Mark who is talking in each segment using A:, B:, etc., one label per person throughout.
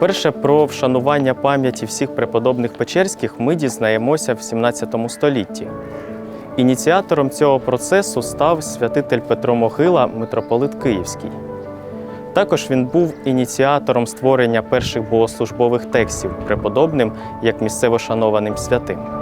A: Вперше про вшанування пам'яті всіх преподобних Печерських ми дізнаємося в 17 столітті. Ініціатором цього процесу став святитель Петро Могила, митрополит Київський. Також він був ініціатором створення перших богослужбових текстів преподобним як місцево шанованим святим.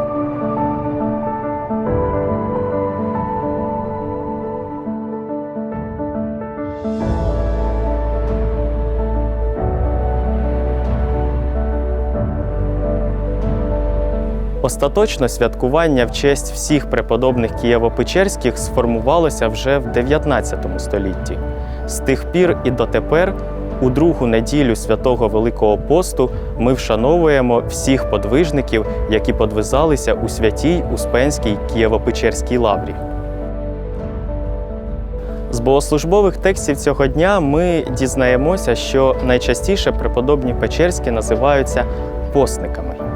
A: Остаточно святкування в честь всіх преподобних Києво-Печерських сформувалося вже в 19 столітті. З тих пір і дотепер, у другу неділю святого Великого посту, ми вшановуємо всіх подвижників, які подвизалися у святій Успенській Києво-Печерській лаврі. З богослужбових текстів цього дня ми дізнаємося, що найчастіше преподобні Печерські називаються постниками.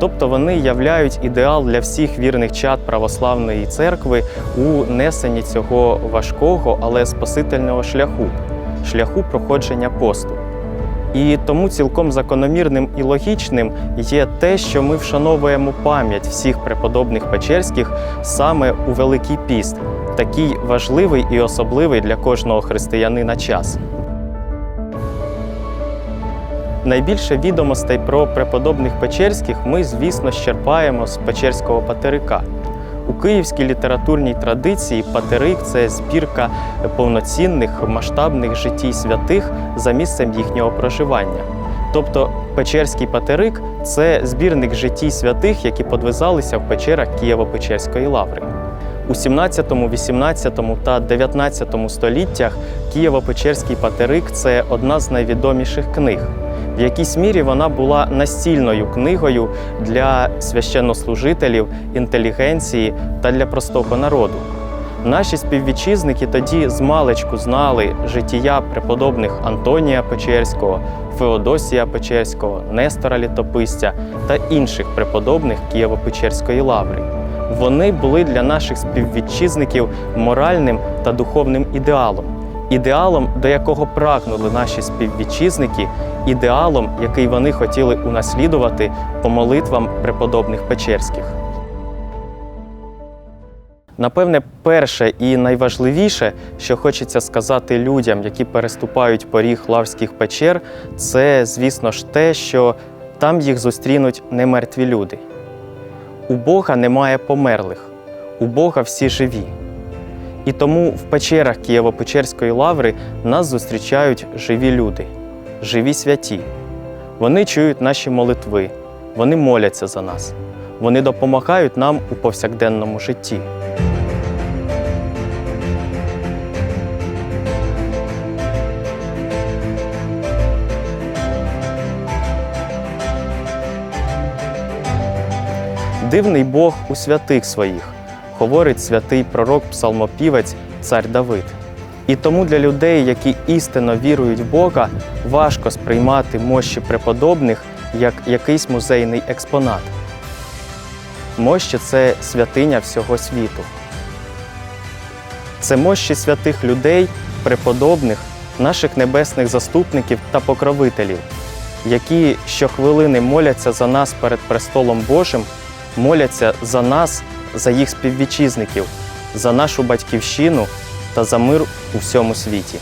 A: Тобто вони являють ідеал для всіх вірних чад православної церкви у несенні цього важкого, але спасительного шляху шляху проходження посту. І тому цілком закономірним і логічним є те, що ми вшановуємо пам'ять всіх преподобних Печерських саме у Великий піст, такий важливий і особливий для кожного християнина час. Найбільше відомостей про преподобних Печерських ми, звісно, щерпаємо з Печерського патерика. У київській літературній традиції патерик це збірка повноцінних масштабних життій святих за місцем їхнього проживання. Тобто Печерський патерик це збірник життій святих, які подвизалися в печерах Києво-Печерської лаври. У 17, 18 та 19 століттях Києво-Печерський патерик це одна з найвідоміших книг. В якійсь мірі вона була настільною книгою для священнослужителів, інтелігенції та для простого народу. Наші співвітчизники тоді змалечку знали життя преподобних Антонія Печерського, Феодосія Печерського, Нестора Літописця та інших преподобних Києво-Печерської лаври. Вони були для наших співвітчизників моральним та духовним ідеалом, ідеалом, до якого прагнули наші співвітчизники, ідеалом, який вони хотіли унаслідувати по молитвам преподобних Печерських. Напевне, перше і найважливіше, що хочеться сказати людям, які переступають поріг лаврських печер, це, звісно ж, те, що там їх зустрінуть немертві люди. У Бога немає померлих, у Бога всі живі. І тому в печерах Києво-Печерської лаври нас зустрічають живі люди, живі святі. Вони чують наші молитви, вони моляться за нас, вони допомагають нам у повсякденному житті. Дивний Бог у святих своїх, говорить святий пророк псалмопівець цар Давид. І тому для людей, які істинно вірують в Бога, важко сприймати мощі преподобних як якийсь музейний експонат. Мощі це святиня всього світу. Це мощі святих людей, преподобних, наших небесних заступників та покровителів, які щохвилини моляться за нас перед престолом Божим, моляться за нас, за їх співвітчизників, за нашу батьківщину та за мир у всьому світі.